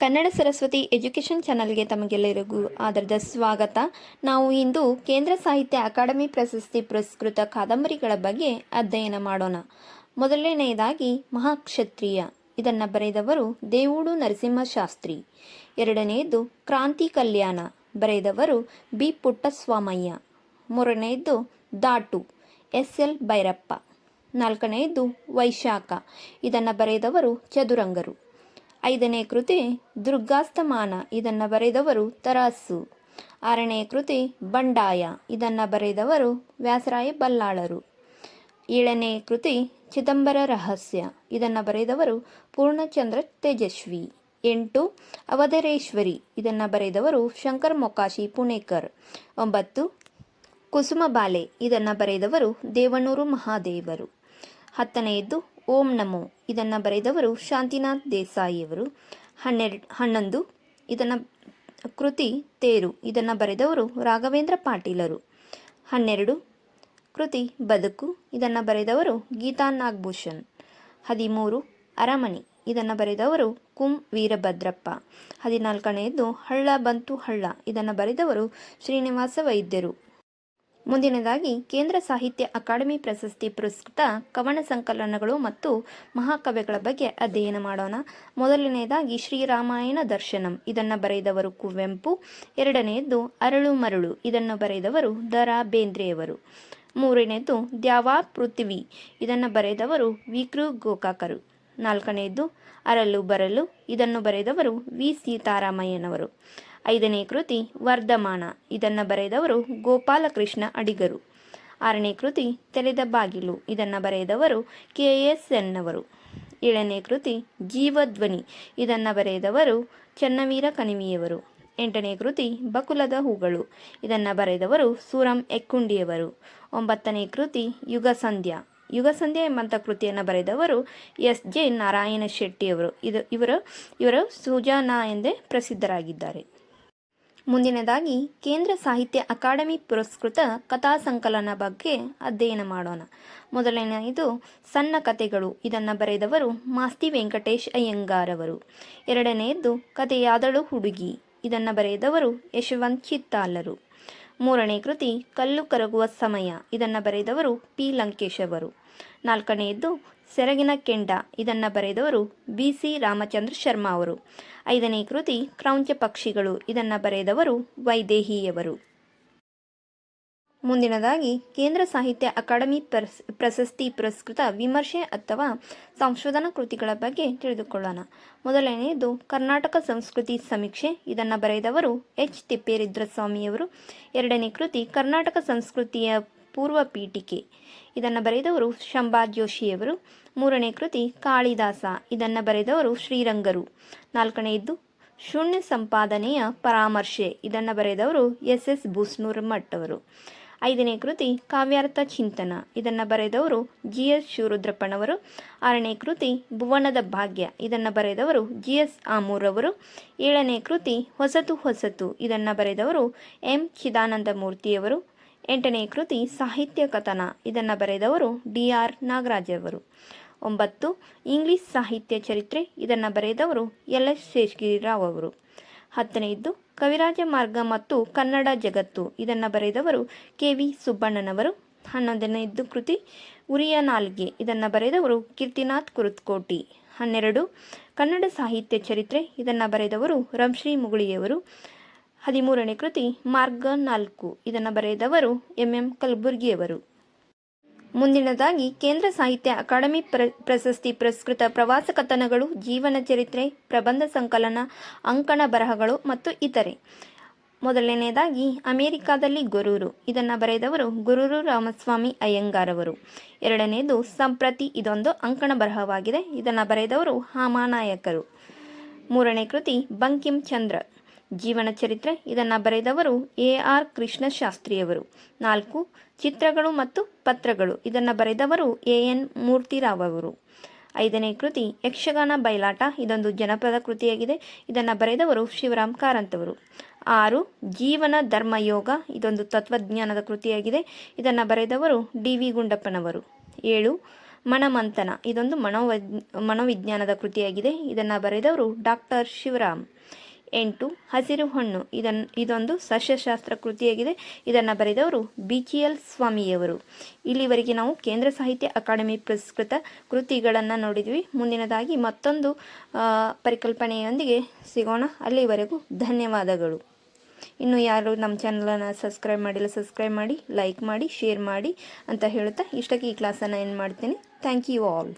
Kannada Saraswati education ಚಾನಲ್ಗೆ ತಮಗೆಲ್ಲರಿಗೂ ಆದರದ ಸ್ವಾಗತ. ನಾವು ಇಂದು ಕೇಂದ್ರ ಸಾಹಿತ್ಯ ಅಕಾಡೆಮಿ ಪ್ರಶಸ್ತಿ ಪುರಸ್ಕೃತ ಕಾದಂಬರಿಗಳ ಬಗ್ಗೆ ಅಧ್ಯಯನ ಮಾಡೋಣ. ಮೊದಲನೆಯದಾಗಿ ಮಹಾಕ್ಷತ್ರಿಯ. ಇದನ್ನು ಬರೆದವರು ದೇವೂಡು ನರಸಿಂಹಶಾಸ್ತ್ರಿ. ಎರಡನೆಯದು ಕ್ರಾಂತಿ ಕಲ್ಯಾಣ. ಬರೆದವರು ಬಿ ಪುಟ್ಟಸ್ವಾಮಯ್ಯ. ಮೂರನೆಯದ್ದು Daatu. S L Bhyrappa. ನಾಲ್ಕನೆಯದ್ದು Vaishakha. ಇದನ್ನು ಬರೆದವರು ಚದುರಂಗರು. ಐದನೇ ಕೃತಿ, ದುರ್ಗಾಸ್ತಮಾನ, ಇದನ್ನು ಬರೆದವರು ತರಾಸು. ಆರನೇ ಕೃತಿ, ಬಂಡಾಯ, ಇದನ್ನು ಬರೆದವರು ವ್ಯಾಸರಾಯ ಬಲ್ಲಾಳರು. ಏಳನೇ ಕೃತಿ, ಚಿದಂಬರ ರಹಸ್ಯ, ಇದನ್ನು ಬರೆದವರು ಪೂರ್ಣಚಂದ್ರ ತೇಜಸ್ವಿ. ಎಂಟು, ಅವಧರೇಶ್ವರಿ, ಇದನ್ನು ಬರೆದವರು ಶಂಕರ್ ಮೊಕಾಶಿ ಪುಣೇಕರ್. ಒಂಬತ್ತು ಕುಸುಮ ಬಾಲೆ ಇದನ್ನು ಬರೆದವರು ದೇವನೂರು ಮಹಾದೇವರು. ಹತ್ತನೆಯದ್ದು ಓಂ ನಮೋ. ಇದನ್ನು ಬರೆದವರು ಶಾಂತಿನಾಥ್ ದೇಸಾಯಿಯವರು ಹನ್ನೆರಡು, ಹನ್ನೊಂದು. ಇದನ್ನು ಕೃತಿ ತೇರು. ಇದನ್ನು ಬರೆದವರು ರಾಘವೇಂದ್ರ ಪಾಟೀಲರು ಹನ್ನೆರಡು. ಕೃತಿ ಬದುಕು. ಇದನ್ನು ಬರೆದವರು ಗೀತಾ ನಾಗಭೂಷಣ್. ಹದಿಮೂರು. ಅರಮನೆ. ಇದನ್ನು ಬರೆದವರು ಕುಂ ವೀರಭದ್ರಪ್ಪ. ಹದಿನಾಲ್ಕನೆಯದ್ದು ಹಳ್ಳ ಬಂತು ಹಳ್ಳ. ಇದನ್ನು ಬರೆದವರು ಶ್ರೀನಿವಾಸ ವೈದ್ಯರು. ಮುಂದಿನದಾಗಿ ಕೇಂದ್ರ ಸಾಹಿತ್ಯ ಅಕಾಡೆಮಿ ಪ್ರಶಸ್ತಿ ಪುರಸ್ಕೃತ ಕವನ ಸಂಕಲನಗಳು ಮತ್ತು ಮಹಾಕವ್ಯಗಳ ಬಗ್ಗೆ ಅಧ್ಯಯನ ಮಾಡೋಣ. ಮೊದಲನೆಯದಾಗಿ ಶ್ರೀರಾಮಾಯಣ ದರ್ಶನಂ. ಇದನ್ನು ಬರೆದವರು ಕುವೆಂಪು. ಎರಡನೆಯದ್ದು ಅರಳು ಮರಳು ಇದನ್ನು ಬರೆದವರು ದ ಬೇಂದ್ರೆಯವರು ಮೂರನೆಯದ್ದು ದ್ಯಾವಾ ಪೃಥ್ವಿ. ಇದನ್ನು ಬರೆದವರು ವಿಕೃ ಗೋಕಾಕರು. ನಾಲ್ಕನೆಯದ್ದು ಅರಲು ಬರಲು. ಇದನ್ನು ಬರೆದವರು ವಿ. ಸೀತಾರಾಮಯ್ಯನವರು. ಐದನೇ ಕೃತಿ ವರ್ಧಮಾನ. ಇದನ್ನು ಬರೆದವರು ಗೋಪಾಲಕೃಷ್ಣ ಅಡಿಗರು. ಆರನೇ ಕೃತಿ ತೆರೆದ ಬಾಗಿಲು. ಇದನ್ನು ಬರೆದವರು ಕೆ ಎಸ್ ಎನ್ನವರು ಏಳನೇ ಕೃತಿ ಜೀವಧ್ವನಿ. ಇದನ್ನು ಬರೆದವರು ಚನ್ನವೀರ ಕಣಿವಿಯವರು. ಎಂಟನೇ ಕೃತಿ ಬಕುಲದ ಹೂಗಳು. ಇದನ್ನು ಬರೆದವರು ಸೂರಂ ಎಕ್ಕುಂಡಿಯವರು. ಒಂಬತ್ತನೇ ಕೃತಿ ಯುಗಸಂಧ್ಯಾ. ಯುಗಸಂಧ್ಯಾ ಯುಗ ಎಂಬಂಥ ಕೃತಿಯನ್ನು ಬರೆದವರು ಎಸ್ ಜೆ ನಾರಾಯಣ ಶೆಟ್ಟಿಯವರು. ಇದು ಇವರು ಇವರು ಸುಜಾನ ಎಂದೇ ಪ್ರಸಿದ್ಧರಾಗಿದ್ದಾರೆ. ಮುಂದಿನದಾಗಿ ಕೇಂದ್ರ ಸಾಹಿತ್ಯ ಅಕಾಡೆಮಿ ಪುರಸ್ಕೃತ ಕಥಾ ಸಂಕಲನ ಬಗ್ಗೆ ಅಧ್ಯಯನ ಮಾಡೋಣ. ಮೊದಲನೆಯದು ಸಣ್ಣ ಕಥೆಗಳು. ಇದನ್ನು ಬರೆದವರು ಮಾಸ್ತಿ ವೆಂಕಟೇಶ್ ಅಯ್ಯಂಗಾರ್ ಅವರು. ಎರಡನೆಯದ್ದು ಕಥೆಯಾದಳು ಹುಡುಗಿ. ಇದನ್ನು ಬರೆದವರು ಯಶವಂತ್ ಚಿತ್ತಾಲರು ಮೂರನೇ ಕೃತಿ ಕಲ್ಲು ಕರಗುವ ಸಮಯ. ಇದನ್ನು ಬರೆದವರು ಪಿ ಲಂಕೇಶ್ ಅವರು. ನಾಲ್ಕನೆಯದ್ದು ಸೆರಗಿನ ಕೆಂಡ, ಇದನ್ನು ಬರೆದವರು ಬಿ ಸಿ ರಾಮಚಂದ್ರ ಶರ್ಮಾ ಅವರು. ಐದನೇ ಕೃತಿ ಕ್ರೌಂಚ ಪಕ್ಷಿಗಳು, ಇದನ್ನು ಬರೆದವರು ವೈದೇಹಿಯವರು ಮುಂದಿನದಾಗಿ, ಕೇಂದ್ರ ಸಾಹಿತ್ಯ ಅಕಾಡೆಮಿ ಪ್ರಶಸ್ತಿ ಪುರಸ್ಕೃತ ವಿಮರ್ಶೆ ಅಥವಾ ಸಂಶೋಧನಾ ಕೃತಿಗಳ ಬಗ್ಗೆ ತಿಳಿದುಕೊಳ್ಳೋಣ. ಮೊದಲನೆಯದು, ಕರ್ನಾಟಕ ಸಂಸ್ಕೃತಿ ಸಮೀಕ್ಷೆ, ಇದನ್ನು ಬರೆದವರು ಎಚ್ ತಿಪ್ಪೇರುದ್ರಸ್ವಾಮಿಯವರು. ಎರಡನೇ ಕೃತಿ, ಕರ್ನಾಟಕ ಸಂಸ್ಕೃತಿಯ ಪೂರ್ವ ಪೀಠಿಕೆ ಇದನ್ನು ಬರೆದವರು ಶಂಭಾ ಜೋಶಿಯವರು, ಮೂರನೇ ಕೃತಿ ಕಾಳಿದಾಸ. ಇದನ್ನು ಬರೆದವರು ಶ್ರೀರಂಗರು. ನಾಲ್ಕನೆಯದ್ದು ಶೂನ್ಯ ಸಂಪಾದನೆಯ ಪರಾಮರ್ಶೆ. ಇದನ್ನು ಬರೆದವರು ಎಸ್ ಎಸ್ ಭೂಸ್ನೂರ್ ಮಠ್ ಅವರು ಐದನೇ ಕೃತಿ ಕಾವ್ಯಾರ್ಥ ಚಿಂತನ. ಇದನ್ನು ಬರೆದವರು ಜಿ ಎಸ್ ಶಿವರುದ್ರಪ್ಪನವರು. ಆರನೇ ಕೃತಿ ಭುವನದ ಭಾಗ್ಯ. ಇದನ್ನು ಬರೆದವರು ಜಿ ಎಸ್ ಆಮೂರ್ ಅವರು ಏಳನೇ ಕೃತಿ ಹೊಸತು ಹೊಸತು. ಇದನ್ನು ಬರೆದವರು ಎಂ ಚಿದಾನಂದ ಮೂರ್ತಿಯವರು. ಎಂಟನೇ ಕೃತಿ ಸಾಹಿತ್ಯ ಕಥನ. ಇದನ್ನು ಬರೆದವರು ಡಿ ಆರ್ ನಾಗರಾಜವರು ಒಂಬತ್ತು, ಇಂಗ್ಲಿಷ್ ಸಾಹಿತ್ಯ ಚರಿತ್ರೆ. ಇದನ್ನು ಬರೆದವರು ಎಲ್ ಎಸ್ ಶೇಷಗಿರಿರಾವ್ ಅವರು. ಹತ್ತನೆಯದ್ದು ಕವಿರಾಜ ಮಾರ್ಗ ಮತ್ತು ಕನ್ನಡ ಜಗತ್ತು. ಇದನ್ನು ಬರೆದವರು ಕೆ ವಿ ಸುಬ್ಬಣ್ಣನವರು. ಹನ್ನೊಂದನೆಯದ್ದು ಕೃತಿ ಉರಿಯ ನಾಲ್ಗೆ. ಇದನ್ನು ಬರೆದವರು ಕೀರ್ತಿನಾಥ್ ಕುರುತ್ಕೋಟಿ. ಹನ್ನೆರಡು, ಕನ್ನಡ ಸಾಹಿತ್ಯ ಚರಿತ್ರೆ. ಇದನ್ನು ಬರೆದವರು ರಂಶ್ರೀ ಮುಗುಳಿಯವರು. ಹದಿಮೂರನೇ ಕೃತಿ, ಮಾರ್ಗ ನಾಲ್ಕು. ಇದನ್ನು ಬರೆದವರು ಎಂ. ಎಂ. ಕಲಬುರ್ಗಿಯವರು. ಮುಂದಿನದಾಗಿ, ಕೇಂದ್ರ ಸಾಹಿತ್ಯ ಅಕಾಡೆಮಿ ಪ್ರ, ಪ್ರಶಸ್ತಿ ಪುರಸ್ಕೃತ ಪ್ರವಾಸ ಕಥನಗಳು, ಜೀವನ ಚರಿತ್ರೆ, ಪ್ರಬಂಧ ಸಂಕಲನ, ಅಂಕಣ ಬರಹಗಳು ಮತ್ತು ಇತರೆ. ಮೊದಲನೆಯದಾಗಿ, ಅಮೆರಿಕಾದಲ್ಲಿ ಗೊರೂರು. ಇದನ್ನು ಬರೆದವರು ಗುರೂರು ರಾಮಸ್ವಾಮಿ ಅಯ್ಯಂಗಾರವರು. ಎರಡನೆಯದು ಸಂಪ್ರತಿ. ಇದೊಂದು ಅಂಕಣ ಬರಹವಾಗಿದೆ. ಇದನ್ನು ಬರೆದವರು ಹಾಮಾನಾಯಕರು. ಮೂರನೇ ಕೃತಿ, ಬಂಕಿಂ ಚಂದ್ರ. ಜೀವನ ಚರಿತ್ರೆ ಇದನ್ನು ಬರೆದವರು ಎ ಆರ್ ಕೃಷ್ಣಶಾಸ್ತ್ರಿಯವರು. ನಾಲ್ಕು, ಚಿತ್ರಗಳು ಮತ್ತು ಪತ್ರಗಳು ಇದನ್ನು ಬರೆದವರು ಎ ಎನ್ ಮೂರ್ತಿರಾವ್ ಅವರು. ಐದನೇ ಕೃತಿ, ಯಕ್ಷಗಾನ ಬಯಲಾಟ ಇದೊಂದು ಜನಪದ ಕೃತಿಯಾಗಿದೆ. ಇದನ್ನು ಬರೆದವರು ಶಿವರಾಮ್ ಕಾರಂತವರು ಆರು, ಜೀವನ ಧರ್ಮಯೋಗ ಇದೊಂದು ತತ್ವಜ್ಞಾನದ ಕೃತಿಯಾಗಿದೆ. ಇದನ್ನು ಬರೆದವರು ಡಿ ವಿ ಗುಂಡಪ್ಪನವರು. ಏಳು, ಮನಮಂಥನ ಇದೊಂದು ಮನೋವಜ್ ಮನೋವಿಜ್ಞಾನದ ಕೃತಿಯಾಗಿದೆ. ಇದನ್ನು ಬರೆದವರು ಡಾಕ್ಟರ್ ಶಿವರಾಮ್. ಎಂಟು, ಹಸಿರು ಹಣ್ಣು. ಇದನ್ನು ಇದೊಂದು ಸಸ್ಯಶಾಸ್ತ್ರ ಕೃತಿಯಾಗಿದೆ. ಇದನ್ನು ಬರೆದವರು ಬಿ. G L. ಸ್ವಾಮಿಯವರು. ಇಲ್ಲಿವರೆಗೆ ನಾವು ಕೇಂದ್ರ ಸಾಹಿತ್ಯ ಅಕಾಡೆಮಿ ಪುರಸ್ಕೃತ ಕೃತಿಗಳನ್ನು ನೋಡಿದ್ವಿ. ಮುಂದಿನದಾಗಿ ಮತ್ತೊಂದು ಪರಿಕಲ್ಪನೆಯೊಂದಿಗೆ ಸಿಗೋಣ. ಅಲ್ಲಿವರೆಗೂ ಧನ್ಯವಾದಗಳು. ಇನ್ನು ಯಾರು ನಮ್ಮ ಚಾನಲನ್ನು ಸಬ್ಸ್ಕ್ರೈಬ್ ಮಾಡಿಲ್ಲ, ಸಬ್ಸ್ಕ್ರೈಬ್ ಮಾಡಿ, ಲೈಕ್ ಮಾಡಿ, ಶೇರ್ ಮಾಡಿ ಅಂತ ಹೇಳುತ್ತಾ ಇಷ್ಟಕ್ಕೆ ಈ ಕ್ಲಾಸನ್ನು ಏನು ಮಾಡ್ತೀನಿ. Thank you all